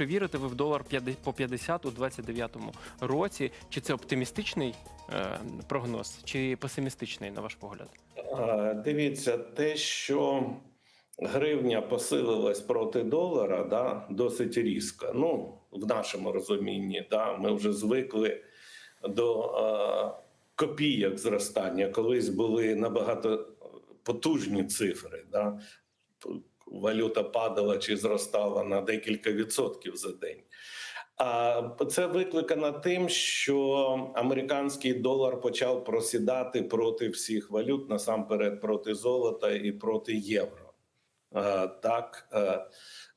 Чи вірите ви в долар 50 по 50 у 29-му році? Чи це оптимістичний е, прогноз, чи песимістичний, на ваш погляд? Дивіться, те, що гривня посилилась проти долара, да, досить різко. Ну, в нашому розумінні, да, ми вже звикли до е, копійок зростання. Колись були набагато потужні цифри. Да. Валюта падала чи зростала на декілька відсотків за день. А це викликано тим, що американський долар почав просідати проти всіх валют, насамперед проти золота і проти євро. Так, е,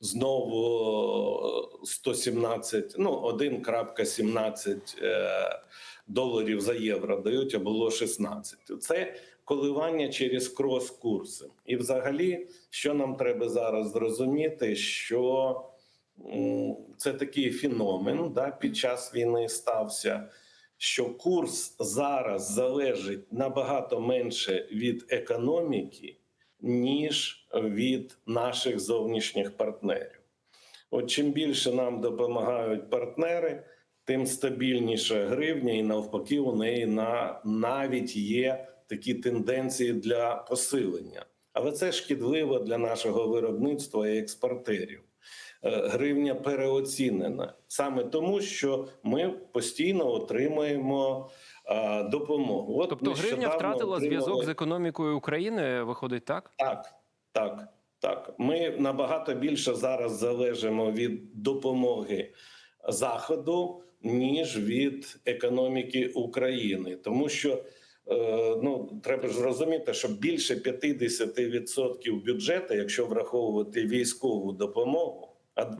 знову 117, ну 1.17 е, доларів за євро дають, а було 16. Це коливання через крос-курси. І взагалі, що нам треба зараз зрозуміти, що це такий феномен да, під час війни стався, що курс зараз залежить набагато менше від економіки, ніж від наших зовнішніх партнерів. От чим більше нам допомагають партнери, тим стабільніша гривня, і навпаки, у неї на навіть є такі тенденції для посилення. Але це шкідливо для нашого виробництва і експортерів. Е, Гривня переоцінена саме тому, що ми постійно отримуємо допомогу. От Тобто гривня втратила отримали- зв'язок з економікою України, виходить так? так, так, так. Ми набагато більше зараз залежимо від допомоги Заходу, ніж від економіки України, тому що е, ну треба ж розуміти, що більше 50% бюджету, якщо враховувати військову допомогу, а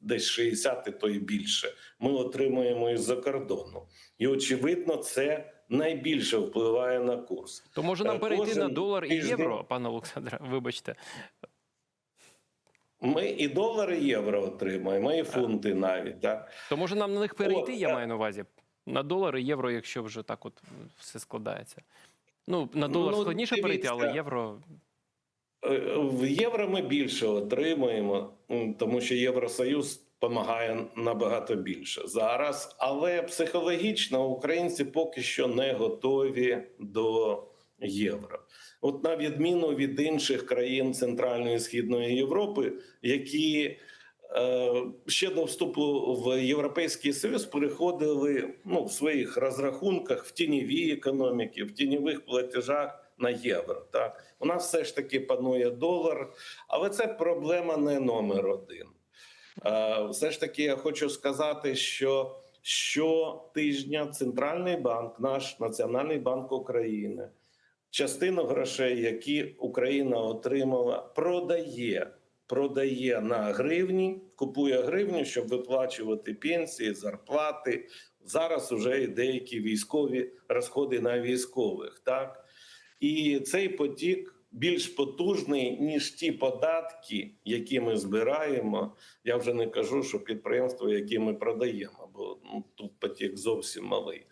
десь 60 то і більше, ми отримуємо із-за кордону, і очевидно, це найбільше впливає на курс. То може нам Е, перейти кожен на долар і тиждень- євро, пане Олександре, вибачте. Ми і долари, і євро отримуємо, і фунти навіть. Так? То може нам на них перейти, От, я е. маю на увазі. На долари, євро, якщо вже так от все складається. Ну, на долар Ну, складніше перейти, але євро. Е, В євро ми більше отримуємо, тому що Євросоюз допомагає набагато більше зараз. Але психологічно українці поки що не готові до євро. От на відміну від інших країн Центральної і Східної Європи, які ще до вступу в Європейський Союз переходили ну, в своїх розрахунках в тіньові економіки, в тіньових платежах на євро. Так у нас все ж таки панує долар, але це проблема не номер один. Е, Все ж таки, я хочу сказати, що щотижня Центральний банк, наш Національний банк України, частину грошей, які Україна отримала, продає. Продає на гривні, купує гривню, щоб виплачувати пенсії, зарплати. Зараз вже і деякі військові розходи на військових. Так і цей потік більш потужний ніж ті податки, які ми збираємо. Я вже не кажу, що підприємства, які ми продаємо, бо ну, тут потік зовсім малий.